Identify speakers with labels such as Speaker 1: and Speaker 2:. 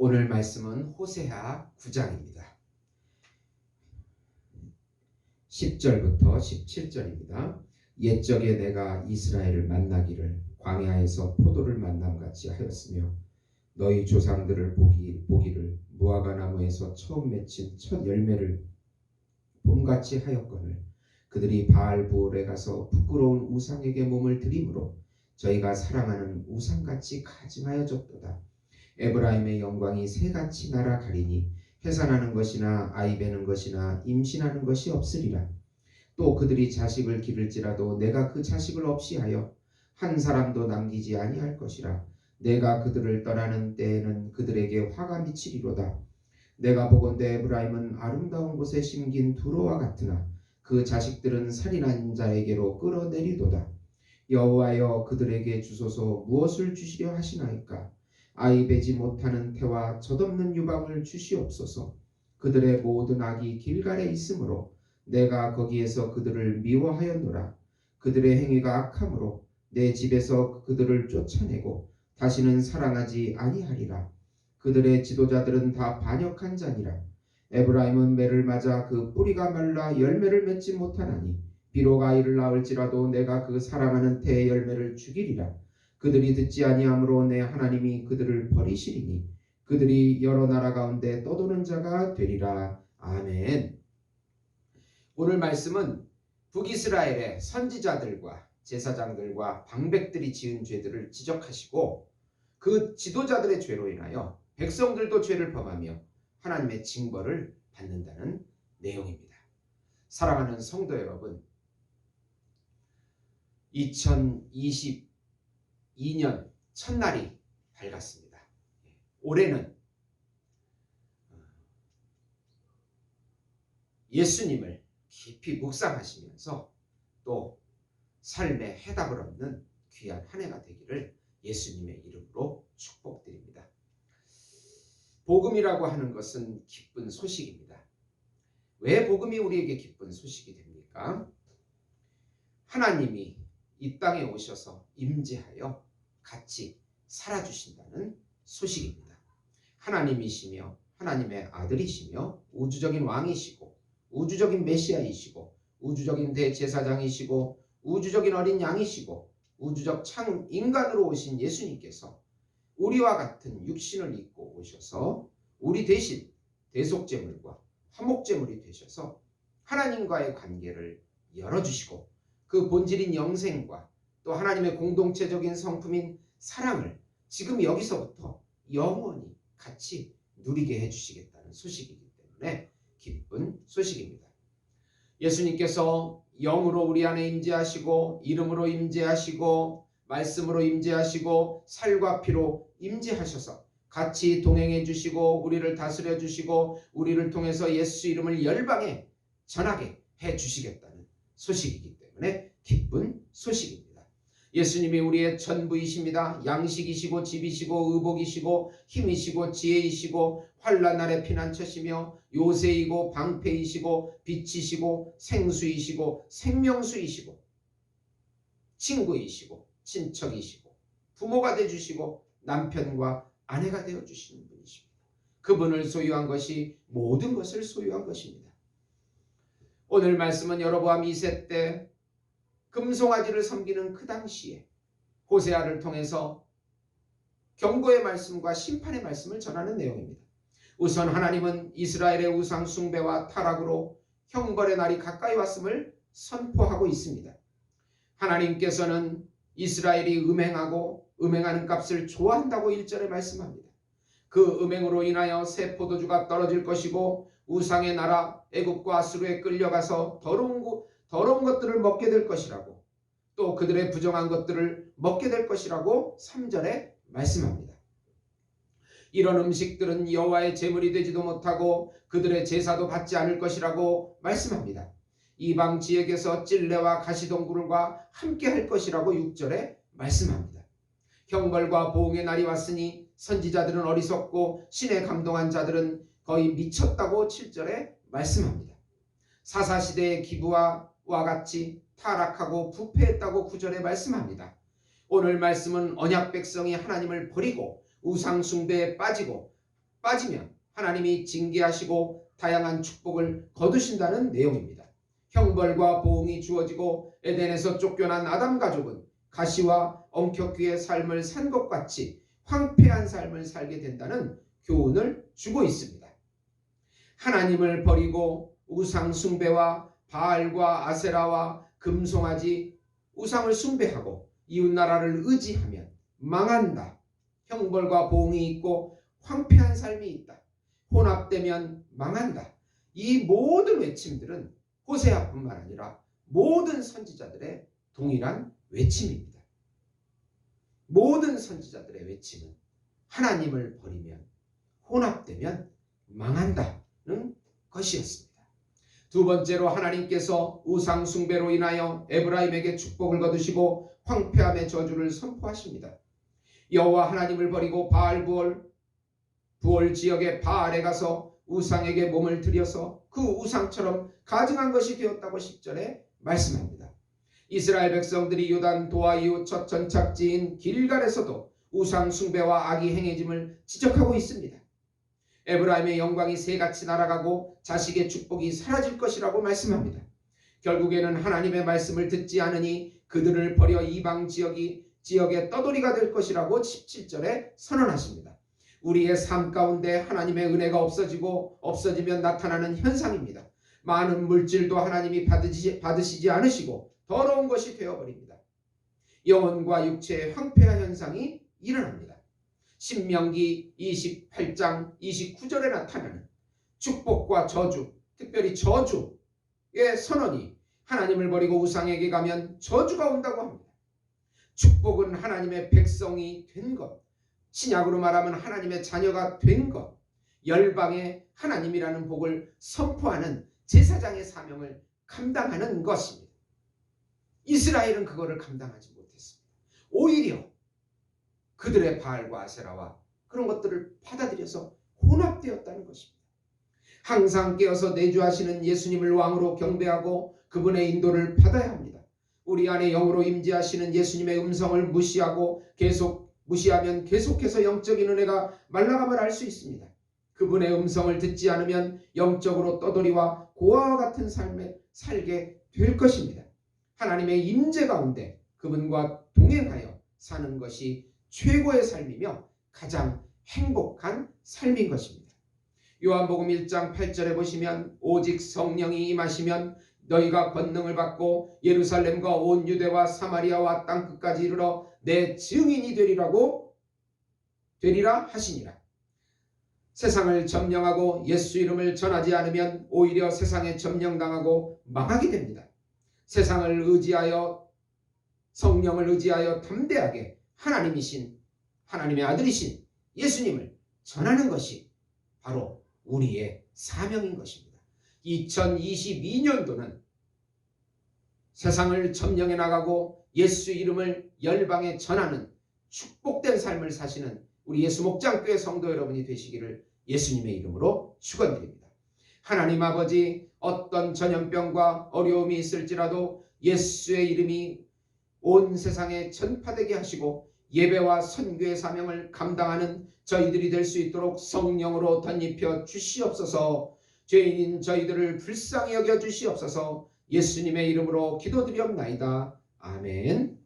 Speaker 1: 오늘 말씀은 호세아 9장입니다. 10절부터 17절입니다. 옛적에 내가 이스라엘을 만나기를 광야에서 포도를 만남같이 하였으며 너희 조상들을 보기, 보기를 무화과 나무에서 처음 맺힌 첫 열매를 봄같이 하였거늘 그들이 바알 부올에 가서 부끄러운 우상에게 몸을 들이므로 저희가 사랑하는 우상같이 가증하여졌도다. 에브라임의 영광이 새같이 날아가리니 해산하는 것이나 아이 베는 것이나 임신하는 것이 없으리라. 또 그들이 자식을 기를지라도 내가 그 자식을 없이 하여 한 사람도 남기지 아니할 것이라. 내가 그들을 떠나는 때에는 그들에게 화가 미치리로다. 내가 보건대 에브라임은 아름다운 곳에 심긴 두로와 같으나 그 자식들은 살인한 자에게로 끌어내리도다. 여호와여 그들에게 주소서 무엇을 주시려 하시나이까? 아이 베지 못하는 태와 젖없는 유방을 주시옵소서. 그들의 모든 악이 길갈에 있으므로 내가 거기에서 그들을 미워하였노라. 그들의 행위가 악함으로 내 집에서 그들을 쫓아내고 다시는 사랑하지 아니하리라. 그들의 지도자들은 다 반역한 자니라. 에브라임은 매를 맞아 그 뿌리가 말라 열매를 맺지 못하나니 비록 아이를 낳을지라도 내가 그 사랑하는 태의 열매를 죽이리라. 그들이 듣지 아니하므로 내 하나님이 그들을 버리시리니 그들이 여러 나라 가운데 떠도는 자가 되리라. 아멘. 오늘 말씀은 북이스라엘의 선지자들과 제사장들과 방백들이 지은 죄들을 지적하시고 그 지도자들의 죄로 인하여 백성들도 죄를 범하며 하나님의 징벌을 받는다는 내용입니다. 사랑하는 성도 여러분, 2022년 첫날이 밝았습니다. 올해는 예수님을 깊이 묵상하시면서 또 삶의 해답을 얻는 귀한 한 해가 되기를 예수님의 이름으로 축복드립니다. 복음이라고 하는 것은 기쁜 소식입니다. 왜 복음이 우리에게 기쁜 소식이 됩니까? 하나님이 이 땅에 오셔서 임재하여 같이 살아주신다는 소식입니다. 하나님이시며 하나님의 아들이시며 우주적인 왕이시고 우주적인 메시아이시고 우주적인 대제사장이시고 우주적인 어린 양이시고 우주적 참 인간으로 오신 예수님께서 우리와 같은 육신을 입고 오셔서 우리 대신 대속제물과 화목제물이 되셔서 하나님과의 관계를 열어주시고 그 본질인 영생과 또 하나님의 공동체적인 성품인 사랑을 지금 여기서부터 영원히 같이 누리게 해주시겠다는 소식이기 때문에 기쁜 소식입니다. 예수님께서 영으로 우리 안에 임재하시고 이름으로 임재하시고 말씀으로 임재하시고 살과 피로 임재하셔서 같이 동행해 주시고 우리를 다스려 주시고 우리를 통해서 예수 이름을 열방에 전하게 해 주시겠다는 소식이기 때문에 기쁜 소식입니다. 예수님이 우리의 전부이십니다. 양식이시고 집이시고 의복이시고 힘이시고 지혜이시고 환란 날의 피난처시며 요새이고 방패이시고 빛이시고 생수이시고 생명수이시고 친구이시고 친척이시고 부모가 돼 주시고 남편과 아내가 되어 주시는 분이십니다. 그분을 소유한 것이 모든 것을 소유한 것입니다. 오늘 말씀은 여로보암 2세 때 금송아지를 섬기는 그 당시에 호세아를 통해서 경고의 말씀과 심판의 말씀을 전하는 내용입니다. 우선 하나님은 이스라엘의 우상 숭배와 타락으로 형벌의 날이 가까이 왔음을 선포하고 있습니다. 하나님께서는 이스라엘이 음행하고 음행하는 값을 좋아한다고 1절에 말씀합니다. 그 음행으로 인하여 새 포도주가 떨어질 것이고 우상의 나라 애굽과 아수르에 끌려가서 더러운 더러운 것들을 먹게 될 것이라고 또 그들의 부정한 것들을 먹게 될 것이라고 3절에 말씀합니다. 이런 음식들은 여호와의 제물이 되지도 못하고 그들의 제사도 받지 않을 것이라고 말씀합니다. 이방 지역에서 찔레와 가시덩굴과 함께 할 것이라고 6절에 말씀합니다. 형벌과 보응의 날이 왔으니 선지자들은 어리석고 신에 감동한 자들은 거의 미쳤다고 7절에 말씀합니다. 사사시대의 기부와 와 같이 타락하고 부패했다고 구절에 말씀합니다. 오늘 말씀은 언약 백성이 하나님을 버리고 우상 숭배에 빠지고 빠지면 하나님이 징계하시고 다양한 축복을 거두신다는 내용입니다. 형벌과 보응이 주어지고 에덴에서 쫓겨난 아담 가족은 가시와 엄격귀의 삶을 산 것 같이 황폐한 삶을 살게 된다는 교훈을 주고 있습니다. 하나님을 버리고 우상 숭배와 바알과 아세라와 금송아지 우상을 숭배하고 이웃 나라를 의지하면 망한다. 형벌과 보응이 있고 황폐한 삶이 있다. 혼합되면 망한다. 이 모든 외침들은 호세아뿐만 아니라 모든 선지자들의 동일한 외침입니다. 모든 선지자들의 외침은 하나님을 버리면 혼합되면 망한다는 것이었습니다. 두 번째로 하나님께서 우상 숭배로 인하여 에브라임에게 축복을 거두시고 황폐함의 저주를 선포하십니다. 여호와 하나님을 버리고 바알 부월 부월 지역의 바알에 가서 우상에게 몸을 들여서 그 우상처럼 가증한 것이 되었다고 10절에 말씀합니다. 이스라엘 백성들이 요단 도하 이후 첫 전착지인 길갈에서도 우상 숭배와 악이 행해짐을 지적하고 있습니다. 에브라임의 영광이 새같이 날아가고 자식의 축복이 사라질 것이라고 말씀합니다. 결국에는 하나님의 말씀을 듣지 않으니 그들을 버려 이방 지역이 지역의 떠돌이가 될 것이라고 17절에 선언하십니다. 우리의 삶 가운데 하나님의 은혜가 없어지고 없어지면 나타나는 현상입니다. 많은 물질도 하나님이 받으시, 받으시지 않으시고 더러운 것이 되어버립니다. 영혼과 육체의 황폐한 현상이 일어납니다. 신명기 28장 29절에 나타나는 축복과 저주, 특별히 저주의 선언이 하나님을 버리고 우상에게 가면 저주가 온다고 합니다. 축복은 하나님의 백성이 된 것, 신약으로 말하면 하나님의 자녀가 된 것, 열방의 하나님이라는 복을 선포하는 제사장의 사명을 감당하는 것입니다. 이스라엘은 그거를 감당하지 못했습니다. 오히려 그들의 바알과 아세라와 그런 것들을 받아들여서 혼합되었다는 것입니다. 항상 깨어서 내주하시는 예수님을 왕으로 경배하고 그분의 인도를 받아야 합니다. 우리 안에 영으로 임재하시는 예수님의 음성을 무시하고 계속 무시하면 계속해서 영적인 은혜가 말라감을 알 수 있습니다. 그분의 음성을 듣지 않으면 영적으로 떠돌이와 고아와 같은 삶을 살게 될 것입니다. 하나님의 임재 가운데 그분과 동행하여 사는 것이 최고의 삶이며 가장 행복한 삶인 것입니다. 요한복음 1장 8절에 보시면 오직 성령이 임하시면 너희가 권능을 받고 예루살렘과 온 유대와 사마리아와 땅 끝까지 이르러 내 증인이 되리라고 되리라 하시니라. 세상을 점령하고 예수 이름을 전하지 않으면 오히려 세상에 점령당하고 망하게 됩니다. 세상을 의지하여 성령을 의지하여 담대하게 하나님이신 하나님의 아들이신 예수님을 전하는 것이 바로 우리의 사명인 것입니다. 2022년도는 세상을 점령해 나가고 예수 이름을 열방에 전하는 축복된 삶을 사시는 우리 예수 목장교회 성도 여러분이 되시기를 예수님의 이름으로 축원드립니다. 하나님 아버지 어떤 전염병과 어려움이 있을지라도 예수의 이름이 온 세상에 전파되게 하시고 예배와 선교의 사명을 감당하는 저희들이 될 수 있도록 성령으로 덧입혀 주시옵소서. 죄인인 저희들을 불쌍히 여겨 주시옵소서. 예수님의 이름으로 기도드리옵나이다. 아멘.